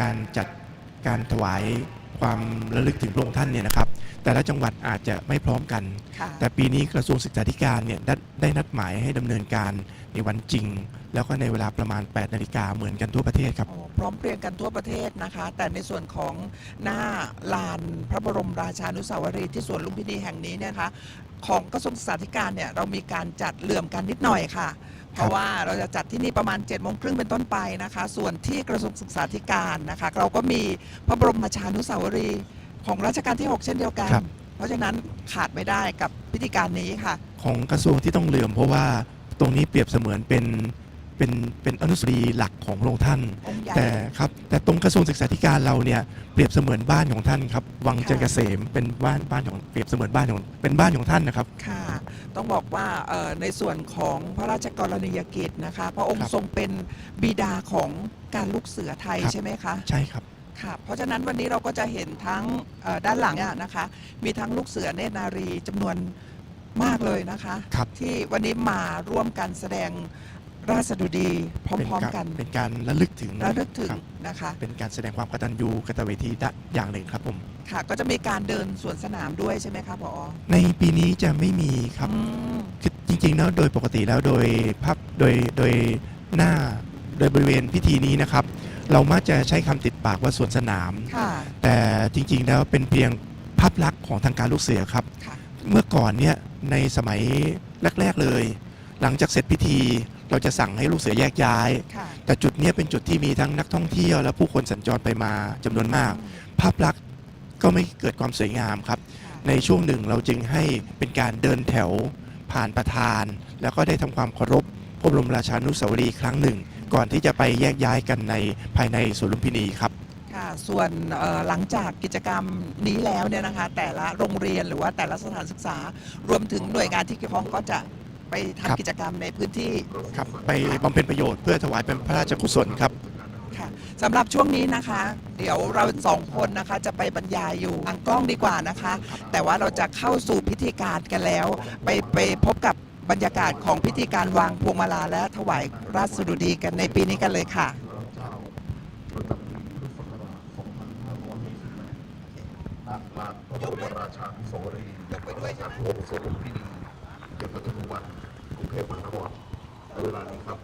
การจัดการถวายความระลึกถึงพระองค์ท่านเนี่ยนะครับ แต่ละจังหวัดอาจจะไม่พร้อมกันค่ะแต่ปีนี้กระทรวงศึกษาธิการเนี่ยได้ได้นัดหมายให้ดำเนินการ ในวันจริง แล้วก็ในเวลาประมาณ 8 นาฬิกาเหมือนกันทั่วประเทศครับโอ้พร้อมเพรียงกันทั่วประเทศนะคะ แต่ในส่วนของหน้าลานพระบรมราชานุสาวรีย์ที่สวนลุมพินีแห่งนี้เนี่ยนะคะ ของกระทรวงศึกษาธิการเนี่ยเรามีการจัดเหลื่อมกันนิดหน่อยค่ะ เพราะว่าเราจะจัดที่นี่ประมาณ7จ็ดโมงครึ่งเป็นต้นไปนะคะ ส่วนที่กระทรวงศึกษาธิการนะคะ เราก็มีพระบรมราชานุสาวรีย์ของรัชกาลที่ 6 เช่นเดียวกัน ครับ เพราะฉะนั้นขาดไม่ได้กับพิธีการนี้ค่ะ ของกระทรวงที่ต้องเหลื่อมเพราะว่า ตรงนี้เปรียบเสมือนเป็นเป็นเป็นอนุสาวรีย์หลักของพระองค์ท่าน องค์ใหญ่ แต่ครับแต่ตรงกระทรวงศึกษาธิการเราเนี่ยเปรียบเสมือนบ้านของท่านครับวังค่ะเจริญเกษมเป็นบ้านบ้านของเปรียบเสมือนบ้านของเป็นบ้านของท่านนะครับ ค่ะ ต้องบอกว่าเอ่อในส่วนของพระราชกรณียกิจนะคะ พระองค์ครับทรงเป็นบิดาของการลูกเสือไทยครับ ใช่ไหมคะ ใช่ครับ ค่ะ เพราะฉะนั้นวันนี้เราก็จะเห็นทั้งเอ่อด้านหลังอะนะคะ มีทั้งลูกเสือเนตรนารีจำนวน มากเลยนะคะ ครับที่วันนี้มาร่วมกันแสดงราชดุดีพเป็นร้อมการๆกันเป็นการระลึกถึงระลึกถึงครับนะคะ เป็นการแสดงความกตัญญูกตเวทีได้อย่างหนึ่งครับผม ค่ะ ก็จะมีการเดินสวนสนามด้วยใช่ไหมคะพอในปีนี้จะไม่มีครับ อืมคือจริงๆแล้วโดยปกติแล้วโดยภาพโดยโดยหน้าโดยบริเวณพิธีนี้นะครับ เรามักจะใช้คำติดปากว่าสวนสนาม ค่ะแต่จริงๆแล้วเป็นเพียงภาพลักษณ์ของทางการลูกเสือครับ ค่ะ เมื่อก่อนเนี่ยในสมัยแรก ๆเลย หลังจากเสร็จพิธี เราจะสั่งให้ลูกเสือแยกย้าย ค่ะแต่จุดเนี้ยเป็นจุดที่มีทั้งนักท่องเที่ยวและผู้คนสัญจรไปมาจำนวนมาก ภาพลักษณ์ก็ไม่เกิดความสวยงามครับ ในช่วงหนึ่งเราจึงให้เป็นการเดินแถวผ่านประธาน แล้วก็ได้ทำความเคารพพระบรมราชานุสาวรีย์ครั้งหนึ่ง ก่อนที่จะไปแยกย้ายกันในภายในสวนลุมพินีครับค่ะ ส่วนเอ่อหลังจากกิจกรรมนี้แล้วเนี่ยนะคะ แต่ละโรงเรียนหรือว่าแต่ละสถานศึกษา รวมถึงหน่วยงานที่เกี่ยวข้องก็จะไปครับทำกิจกรรมในพื้นที่ครับไปบำเพ็ญประโยชน์เพื่อถวายเป็นพระราชกุศลครับค่ะสำหรับช่วงนี้นะคะ เดี๋ยวเราสองคนนะคะจะไปบรรยายอยู่ทางกล้องดีกว่านะคะ แต่ว่าเราจะเข้าสู่พิธีการกันแล้ว ไปไปพบกับบรรยากาศของพิธีการวางพวงมาลาและถวายราชสดุดีกันในปีนี้กันเลยค่ะ ณลาน พระบรมราชานุสวรีย์พระราชานุวงสวนลุมพินีเขตปทุมวันกรุงเทพมหานครในเวลานี้ครับ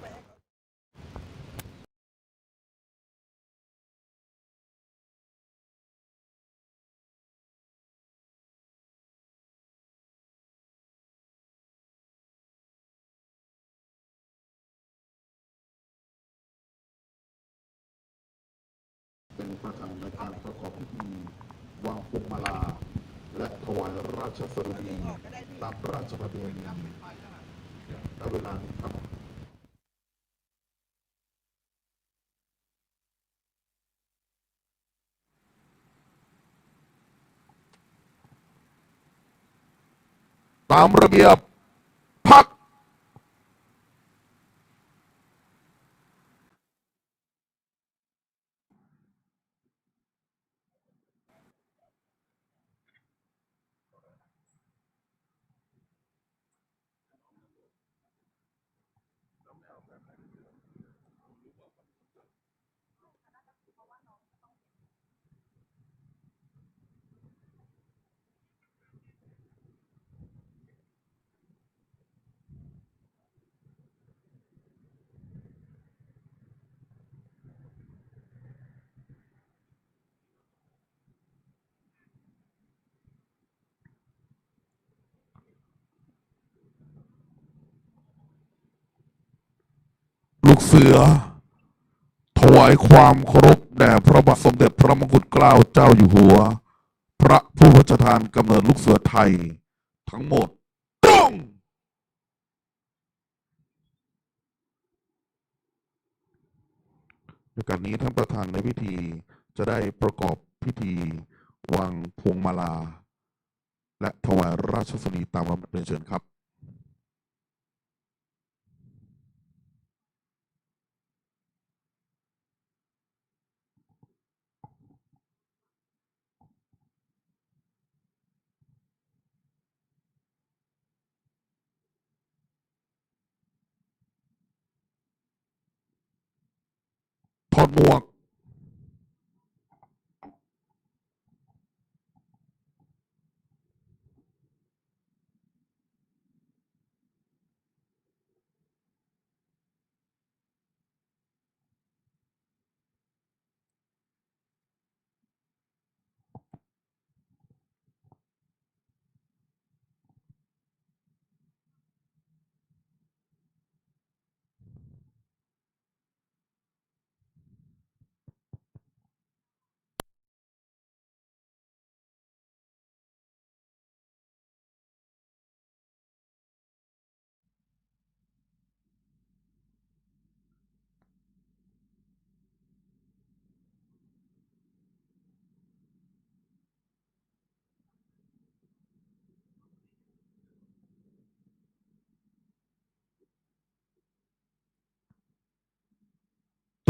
เป็นประธานในการประกอบพิธี วางพวงมาลา และถวายราชสดุดีตามราชประเพณีในเวลานี้ครับตามระเบียบ ลูกเสือ ถวายความเคารพแด่พระบาทสมเด็จพระมงกุฎเกล้าเจ้าอยู่หัว พระผู้พระราชทานกำเนิดลูกเสือไทย ทั้งหมดตรงในการนี้ท่านประธานในพิธีจะได้ประกอบพิธีวางพวงมาลา และถวายราชสนีตามลำดับเรียนเชิญครับ ถ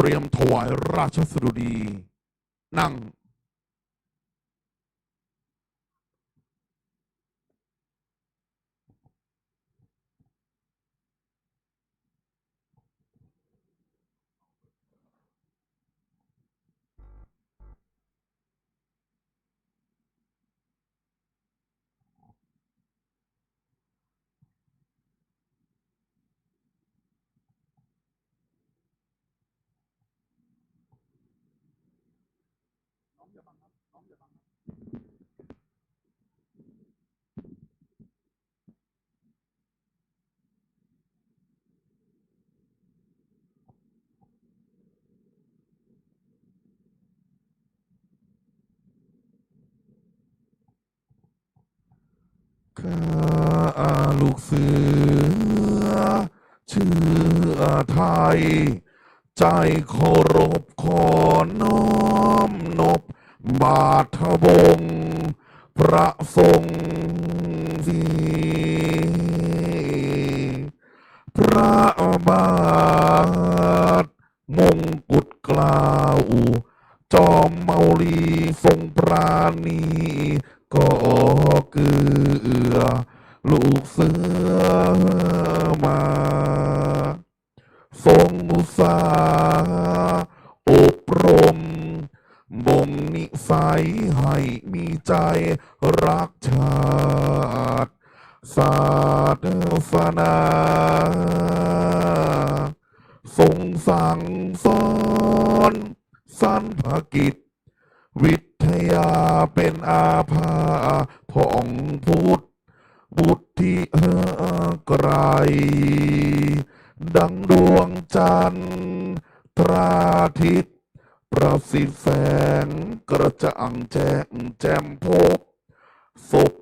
เตรียมถวายราชสดุดี นั่ง ข้าลูกเสือชื่อไทย ใจเคารพขอน้อมนบ บาทบงพระทรงสีพระบาท มงกุฎเกล้าว จอมเมาลีทรงปราณีก็เกือ ลูกเสือมา ทรงอุตสาห์อบรมบ่งนิสัยให้มีใจรักชาติ ศาสนาทรงสั่งสอนสันภกิจ วิทยาเป็นอาภาผ่องพุทธ บุตรที่เออ ไกรดังดวงจันทร์ตราทิตย์ประสิทธิ์แสงกระจ่างแจ้งแจ่มพบศพ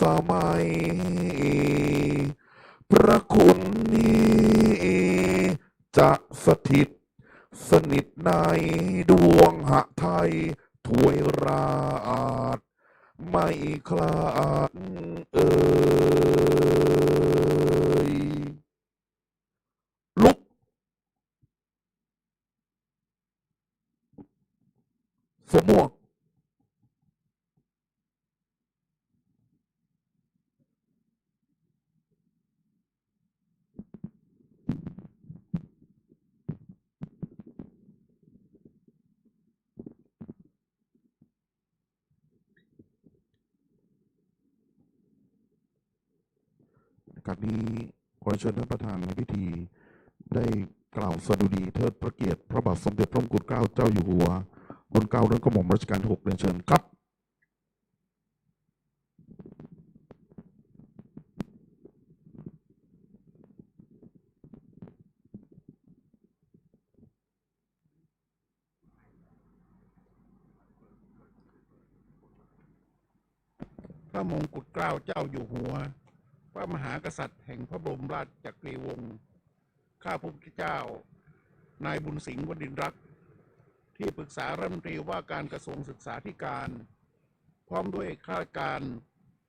สมัย พระคุณนี้จะสถิต สนิทในดวงหะไทยถวยราชไม่คลาดเอ่ยลุก สวมหมวกการนี้ขอเชิญท่านประธานในพิธี ได้กล่าวสดุดีเทิดพระเกียรติพระบาทสมเด็จพระมงกุฎเกล้าเจ้าอยู่หัว บนเก้าเรื่องกระหม่อมรัชกาลที่หกเรียนเชิญครับพระมงกุฎเกล้าเจ้าอยู่หัว พระมหากษัตริย์แห่งพระบรมราชจักรีวงศ์ ข้าพระพุทธเจ้า นายบุญสิงห์วดินทร์รัตน์ ที่ปรึกษารัฐมนตรีว่าการกระทรวงศึกษาธิการ พร้อมด้วยข้าราชการ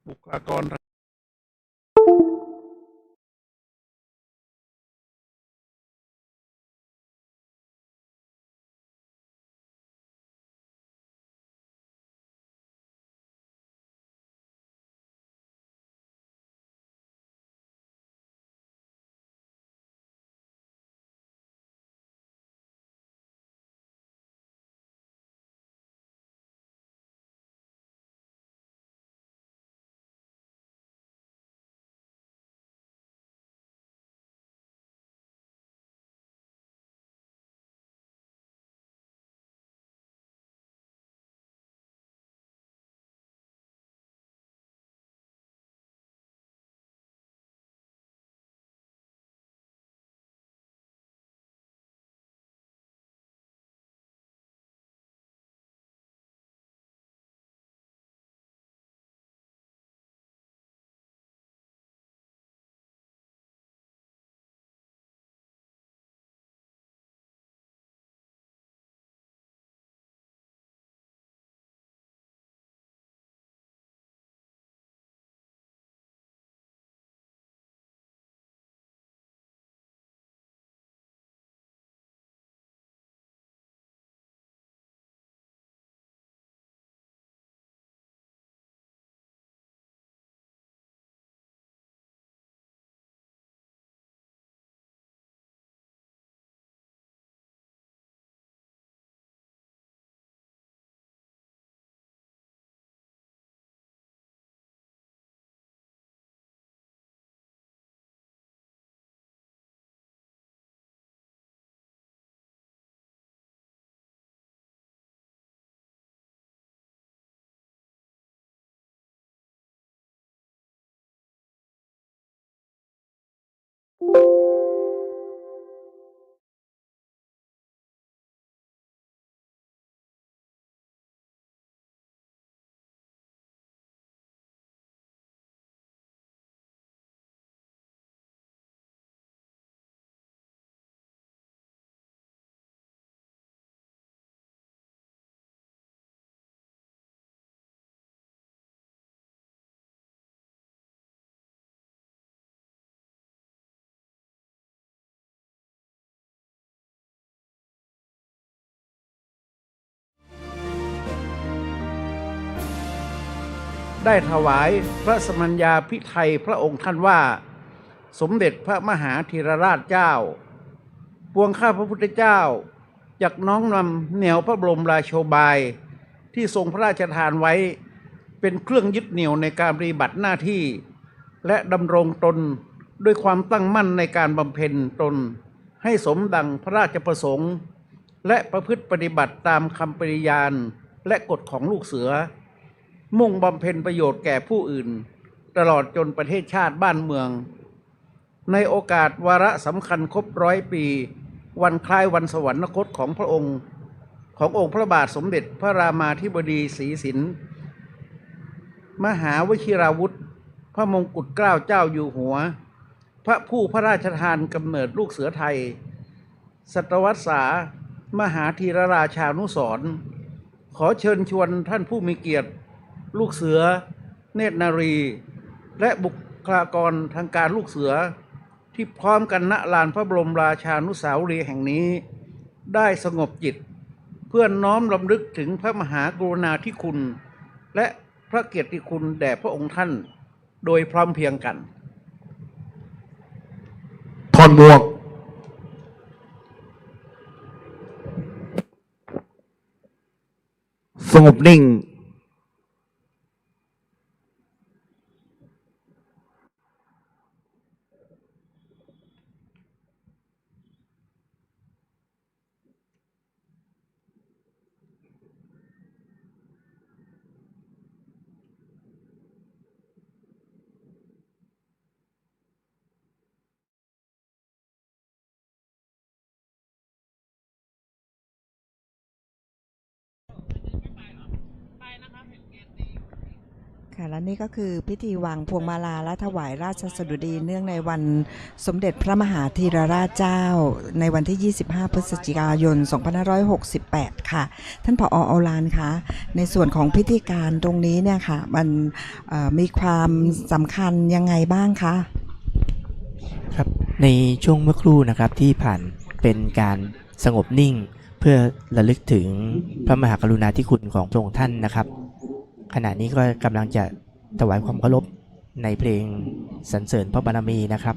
บุคลากร you ได้ถวายพระสมัญญาพิไทยพระองค์ท่านว่า สมเด็จพระมหาธีรราชเจ้า ปวงข้าพระพุทธเจ้าจากน้องนำแนวพระบรมราโชบาย ที่ทรงพระราชทานไว้ เป็นเครื่องยึดเหนี่ยวในการปฏิบัติหน้าที่ และดำรงตนด้วยความตั้งมั่นในการบำเพ็ญตน ให้สมดังพระราชประสงค์ และประพฤติปฏิบัติตามคำปริญาณและกฎของลูกเสือ มุ่งบำเพ็ญประโยชน์แก่ผู้อื่น ตลอดจนประเทศชาติบ้านเมือง ในโอกาสวาระสำคัญครบร้อยปี วันคล้ายวันสวรรคตของพระองค์ ขององค์พระบาทสมเด็จพระรามาธิบดีศรีสินมหาวชิราวุธ พระมงกุฎเกล้าเจ้าอยู่หัว พระผู้พระราชทานกำเนิดลูกเสือไทย ศตวรรษามหาธีรราชานุสรขอเชิญชวนท่านผู้มีเกียรติ ลูกเสือ เนตรนารี และบุคลากรทางการลูกเสือ ที่พร้อมกันณลานพระบรมราชานุสาวรีย์แห่งนี้ ได้สงบจิต เพื่อน้อมรำลึกถึงพระมหากรุณาธิคุณ และพระเกียรติคุณแด่พระองค์ท่าน โดยพร้อมเพียงกันถอนหมวกสงบนิ่ง ค่ะและนี่ก็คือพิธีวางพวงมาลาและถวายราชสดุดีเนื่องในวันสมเด็จพระมหาธีรราชเจ้า ในวันที่ 25 พฤศจิกายน 2568 ค่ะ ท่านผออลานคะในส่วนของพิธีการตรงนี้เนี่ยค่ะ มันมีความสำคัญยังไงบ้างคะครับในช่วงเมื่อครู่นะครับที่ผ่านเป็นการสงบนิ่ง เพื่อระลึกถึงพระมหากรุณาธิคุณของพระองค์ท่านนะครับ ขณะนี้ก็กำลังจะถวายความเคารพในเพลงสรรเสริญพระบารมีนะครับ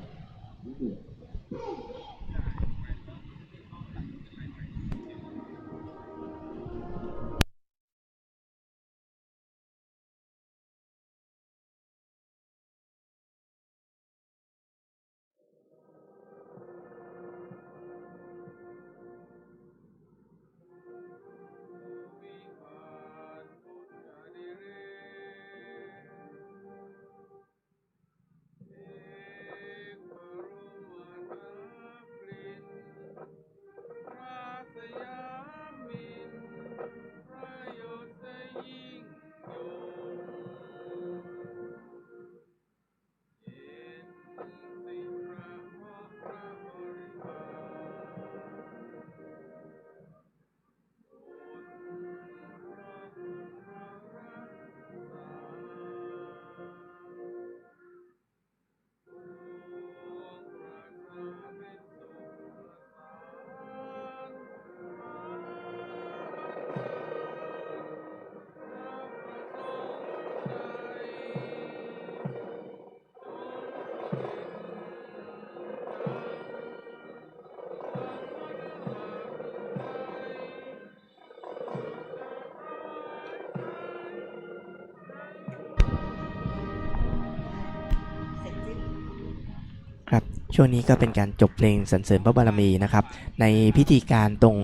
ช่วงนี้ก็เป็นการจบเพลงสรรเสริญพระบารมีนะครับ ในพิธีการตรง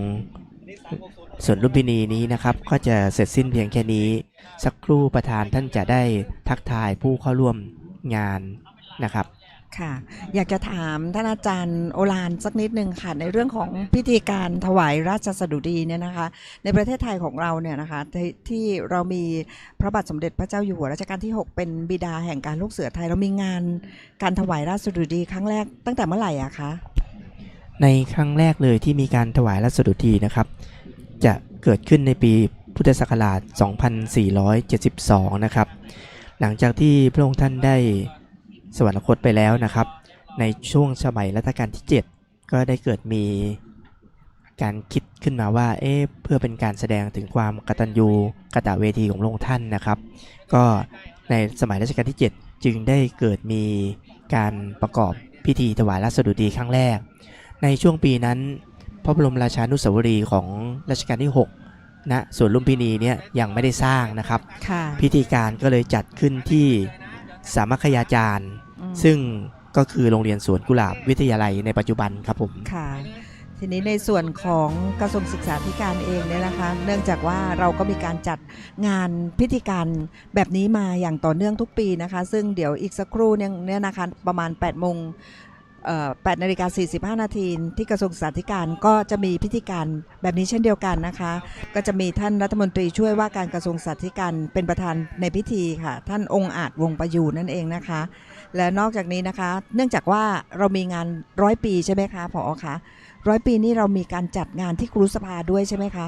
ส่วนลุมพินีนี้นะครับ ก็จะเสร็จสิ้นเพียงแค่นี้ สักครู่ประธานท่านจะได้ทักทายผู้เข้าร่วมงานนะครับ ค่ะ อยากจะถามท่านอาจารย์โอฬารสักนิดนึงค่ะ ในเรื่องของพิธีการถวายราชสดุดีเนี่ยนะคะ ในประเทศไทยของเราเนี่ยนะคะที่ที่เรามีพระบาทสมเด็จพระเจ้าอยู่หัวรัชกาลที่ 6 เป็นบิดาแห่งการลูกเสือไทย เรามีงานการถวายราชสดุดีครั้งแรกตั้งแต่เมื่อไหร่อะคะในครั้งแรกเลยที่มีการถวายราชสดุดีนะครับ จะเกิดขึ้นในปีพุทธศักราช 2472 นะครับ หลังจากที่พระองค์ท่านได้ สวรรคตไปแล้วนะครับ ในช่วงสมัยรัชกาลที่ 7 ก็ได้เกิดมีการคิดขึ้นมาว่า เอ๊ะ เพื่อเป็นการแสดงถึงความกตัญญูกตเวทีของพระองค์ท่านนะครับ ก็ในสมัยรัชกาลที่ 7 จึงได้เกิดมีการประกอบพิธีถวายราชสดุดีครั้งแรก ในช่วงปีนั้น พระบรมราชานุสาวรีย์ของรัชกาลที่ 6 ณ สวนลุมพินีเนี่ยยังไม่ได้สร้างนะครับค่ะพิธีการก็เลยจัดขึ้นที่ สามัคคยาจารย์ อืมซึ่งก็คือโรงเรียนสวนกุหลาบวิทยาลัยในปัจจุบันครับผม ค่ะ ทีนี้ในส่วนของกระทรวงศึกษาธิการเองเนี่ยนะคะ เนื่องจากว่าเราก็มีการจัดงานพิธีการแบบนี้มาอย่างต่อเนื่องทุกปีนะคะ ซึ่งเดี๋ยวอีกสักครู่เนี่ยเนี่ยนะคะประมาณ8โมงเอ่อ 8นาฬิกา45 นาทีที่กระทรวงศึกษาธิการก็จะมีพิธีการแบบนี้เช่นเดียวกันนะคะ ก็จะมีท่านรัฐมนตรีช่วยว่าการกระทรวงศึกษาธิการเป็นประธานในพิธีค่ะ ท่านองค์อาจวงประยูนนั่นเองนะคะ และนอกจากนี้นะคะ เนื่องจากว่าเรามีงานร้อยปีใช่ไหมคะผอคะร้อยปีนี้เรามีการจัดงานที่ครูสภาด้วยใช่ไหมคะ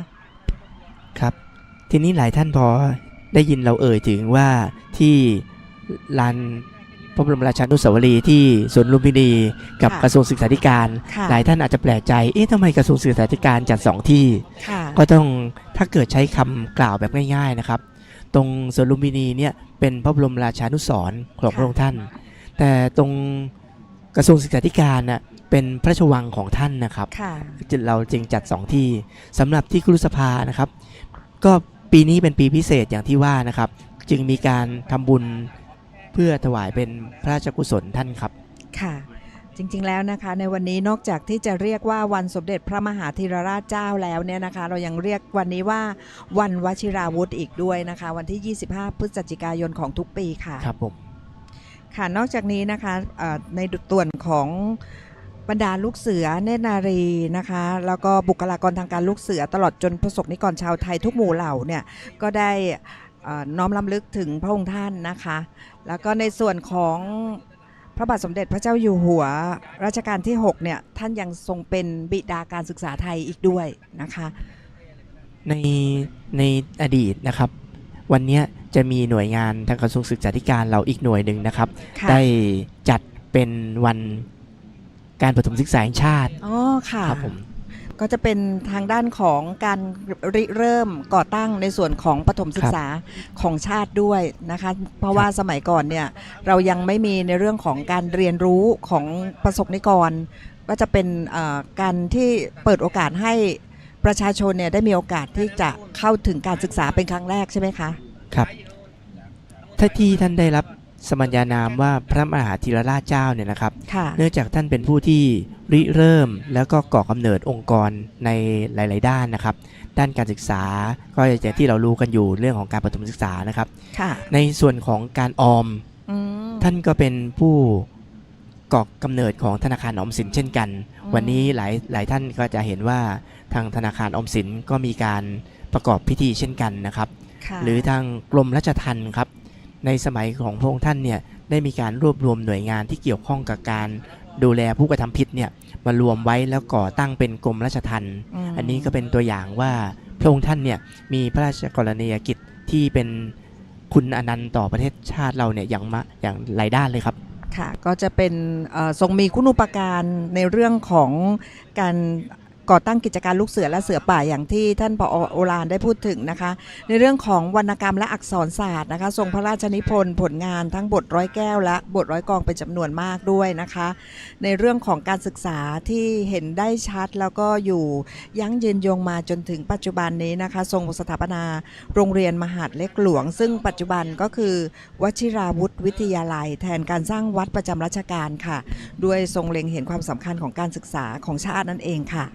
ครับ ทีนี้หลายท่านพอได้ยินเราเอ่ยถึงว่าที่ลาน พระบรมราชานุสาวรีย์ที่สวนลุมพินีกับค่ะกระทรวงศึกษาธิการ ค่ะหลายท่านอาจจะแปลกใจ เอ๊ะทำไมกระทรวงศึกษาธิการจัดสองที่ ค่ะก็ต้องถ้าเกิดใช้คำกล่าวแบบง่าย ๆนะครับ ตรงสวนลุมพินีเนี่ยเป็นพระบรมราชานุสรณ์ของพระองค์ท่าน แต่ตรงกระทรวงศึกษาธิการน่ะเป็นพระราชวังของท่านนะครับ ค่ะเราจึงจัด 2 ที่สำหรับที่ครุสภานะครับ ก็ปีนี้เป็นปีพิเศษอย่างที่ว่านะครับ จึงมีการทำบุญ เพื่อถวายเป็นพระราชกุศลท่านครับค่ะ จริงๆแล้วนะคะในวันนี้นอกจากที่จะเรียกว่าวันสมเด็จพระมหาธีรราชเจ้าแล้วเนี่ยนะคะ เรายังเรียกวันนี้ว่าวันวชิราวุธอีกด้วยนะคะ วันที่ 25 พฤศจิกายนของทุกปีค่ะครับผมค่ะนอกจากนี้นะคะเอ่อในส่วนของบรรดาลูกเสือเนตรนารีนะคะ แล้วก็บุคลากรทางการลูกเสือตลอดจนประสบนิกรชาวไทยทุกหมู่เหล่าเนี่ยก็ได้เอ่อ น้อมรำลึกถึงพระองค์ท่านนะคะ แล้วก็ในส่วนของพระบาทสมเด็จพระเจ้าอยู่หัวรัชกาลที่ 6 เนี่ย ท่านยังทรงเป็นบิดาการศึกษาไทยอีกด้วยนะคะ ในในอดีตนะครับ วันเนี้ยจะมีหน่วยงานทางกระทรวงศึกษาธิการเราอีกหน่วยหนึ่งนะครับค่ะได้จัดเป็นวันการประถมศึกษาแห่งชาติอ๋อค่ะครับผม ก็จะเป็นทางด้านของการริเริ่มก่อตั้งในส่วนของปฐมศึกษาของชาติด้วยนะคะ เพราะว่าสมัยก่อนเนี่ยเรายังไม่มีในเรื่องของการเรียนรู้ของประสบนิกร ก็จะเป็นเอ่อการที่เปิดโอกาสให้ประชาชนเนี่ยได้มีโอกาสที่จะเข้าถึงการศึกษาเป็นครั้งแรกใช่ไหมคะ ครับ ถ้าที่ท่านได้รับ สมัญญานามว่าพระมหาธีรราชเจ้าเนี่ยนะครับ ค่ะ เนื่องจากท่านเป็นผู้ที่ริเริ่มแล้วก็ก่อกำเนิดองค์กรในหลาย ๆ ด้านนะครับ ด้านการศึกษาก็อย่างที่เรารู้กันอยู่เรื่องของการประถมศึกษานะครับ ค่ะ ในส่วนของการออมอืม ท่านก็เป็นผู้ก่อกำเนิดของธนาคารออมสินเช่นกัน อืม วันนี้หลายหลายท่านก็จะเห็นว่าทางธนาคารออมสินก็มีการประกอบพิธีเช่นกันนะครับ ค่ะ หรือทางกรมราชทัณฑ์ครับ ในสมัยของพระองค์ท่านเนี่ยได้มีการรวบรวมหน่วยงานที่เกี่ยวข้องกับการดูแลผู้กระทำผิดเนี่ยมารวมไว้แล้วก่อตั้งเป็นกรมราชทัณฑ์มอันนี้ก็เป็นตัวอย่างว่าพระองค์ท่านเนี่ยมีพระราชกรณียกิจที่เป็นคุณอนันต์ต่อประเทศชาติเราเนี่ยอย่างมาอย่างหลายด้านเลยครับค่ะก็จะเป็นเอ่อทรงมีคุณูปการในเรื่องของการ ก่อตั้งกิจการลูกเสือและเสือป่าอย่างที่ท่านปอโอฬารได้พูดถึงนะคะ ในเรื่องของวรรณกรรมและอักษรศาสตร์นะคะ ทรงพระราชนิพนธ์ผลงานทั้งบทร้อยแก้ว และบทร้อยกองเป็นจำนวนมากด้วยนะคะ ในเรื่องของการศึกษาที่เห็นได้ชัดแล้วก็อยู่ยั่งยืนยงมาจนถึงปัจจุบันนี้นะคะ ทรงสถาปนาโรงเรียนมหาดเล็กหลวง ซึ่งปัจจุบันก็คือ วชิราวุธวิทยาลัย แทนการสร้างวัดประจำราชการค่ะ ด้วยทรงเล็งเห็นความสำคัญของการศึกษาของชาตินั่นเองค่ะ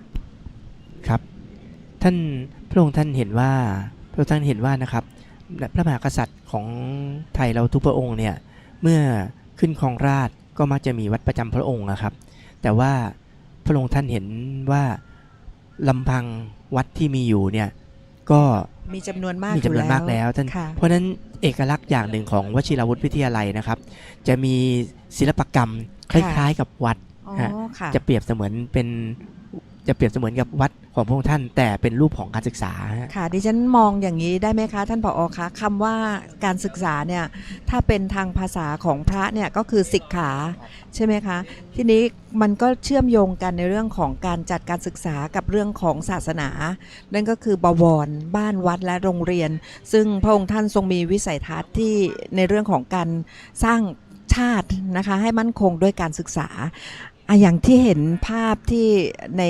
ครับ ท่านพระองค์ท่านเห็นว่าพระองค์ท่านเห็นว่านะครับ พระมหากษัตริย์ของไทยเราทุกพระองค์เนี่ยเมื่อขึ้นครองราชย์ก็มักจะมีวัดประจำพระองค์นะครับ แต่ว่าพระองค์ท่านเห็นว่าลำพังวัดที่มีอยู่เนี่ยก็มีจำนวนมากมีจำนวนมากแล้วท่านค่ะเพราะฉะนั้นเอกลักษณ์อย่างหนึ่งของวชิรวุฒิวิทยาลัยนะครับ จะมีศิลปกรรมคล้ายๆกับวัดอ๋อฮะค่ะจะเปรียบเสมือนเป็น จะเปรียบเสมือนกับวัดของพระองค์ท่าน แต่เป็นรูปของการศึกษา ค่ะ ดิฉันมองอย่างนี้ได้ไหมคะ ท่านผอคะคำว่าการศึกษาเนี่ยถ้าเป็นทางภาษาของพระเนี่ยก็คือศิกขาใช่ไหมคะ ทีนี้มันก็เชื่อมโยงกันในเรื่องของการจัดการศึกษากับเรื่องของศาสนา นั่นก็คือบวรบ้านวัดและโรงเรียน ซึ่งพระองค์ท่านทรงมีวิสัยทัศน์ที่ในเรื่องของการสร้างชาตินะคะให้มั่นคงด้วยการศึกษาอะอย่างที่เห็นภาพที่ใน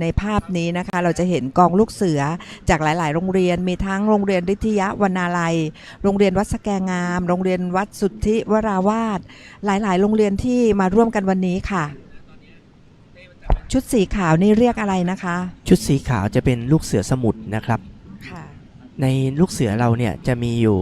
ในภาพนี้นะคะ เราจะเห็นกองลูกเสือจากหลาย ๆ โรงเรียน มีทั้งโรงเรียนฤทธิยวนาลัย โรงเรียนวัดสแกงาม โรงเรียนวัดสุทธิวราวาสหลาย ๆ โรงเรียนที่มาร่วมกันวันนี้ค่ะ ชุดสีขาวนี่เรียกอะไรนะคะ ชุดสีขาวจะเป็นลูกเสือสมุทรนะครับค่ะในลูกเสือเราเนี่ยจะมีอยู่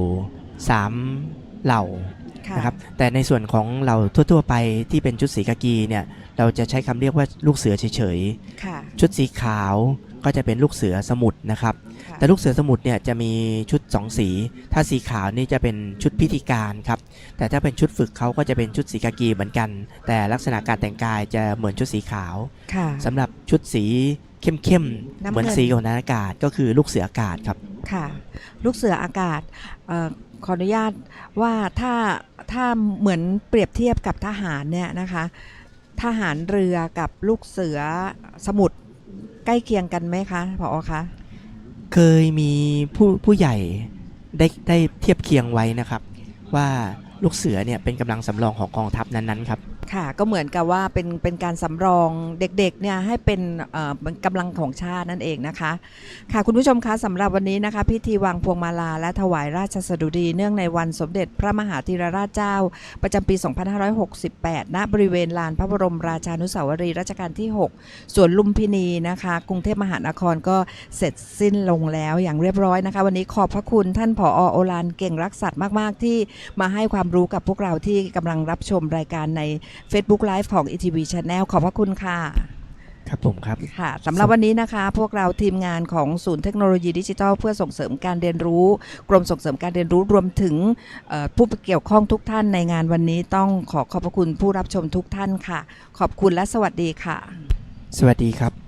3 เหล่าค่ะ นะครับแต่ในส่วนของเราทั่ว ๆ ไปที่เป็นชุดสีกากีเนี่ยเราจะใช้คำเรียกว่าลูกเสือเฉยค่ะๆชุดสีขาวก็จะเป็นลูกเสือสมุทรนะครับค่ะแต่ลูกเสือสมุทรเนี่ยจะมีชุด 2 สี ถ้าสีขาวนี่จะเป็นชุดพิธีการครับ แต่ถ้าเป็นชุดฝึกเขาก็จะเป็นชุดสีกากีเหมือนกัน แต่ลักษณะการแต่งกายจะเหมือนชุดสีขาวค่ะสำหรับชุดสีเข้มน้ำเงินๆเหมือนสีของนาอากาศก็คือลูกเสืออากาศครับ ค่ะ ลูกเสืออากาศเออ ขออนุญาตว่าถ้าถ้าเหมือนเปรียบเทียบกับทหารเนี่ยนะคะทหารเรือกับลูกเสือสมุทรใกล้เคียงกันไหมคะพอคะเคยมีผู้ผู้ใหญ่ได้ได้เทียบเคียงไว้นะครับ ว่าลูกเสือเนี่ยเป็นกำลังสำรองของกองทัพนั้นๆครับ ค่ะก็เหมือนกับว่าเป็นเป็นการสำรองเด็กๆเนี่ยให้เป็นเอ่อกำลังของชาตินั่นเองนะคะ ค่ะคุณผู้ชมคะสำหรับวันนี้นะคะ พิธีวางพวงมาลาและถวายราชสดุดีเนื่องในวันสมเด็จพระมหาธีรราชเจ้า ประจำปี 2568 ณ บริเวณลานพระบรมราชานุสาวรีย์รัชกาลที่ 6ส่วนลุมพินีนะคะ กรุงเทพมหานครก็เสร็จสิ้นลงแล้วอย่างเรียบร้อยนะคะ วันนี้ขอบพระคุณท่านผอโอลานเก่งรักสัตว์มาก ๆ ที่มาให้ความรู้กับพวกเราที่กำลังรับชมรายการใน Facebook Live ของ ETV Channel ขอบพระคุณค่ะ ครับผมครับ ค่ะสำหรับวันนี้นะคะ พวกเราทีมงานของศูนย์เทคโนโลยีดิจิทัลเพื่อส่งเสริมการเรียนรู้ กรมส่งเสริมการเรียนรู้รวมถึงเอ่อผู้เกี่ยวข้องทุกท่านในงานวันนี้ต้องขอขอบพระคุณผู้รับชมทุกท่านค่ะ ขอบคุณและสวัสดีค่ะ สวัสดีครับ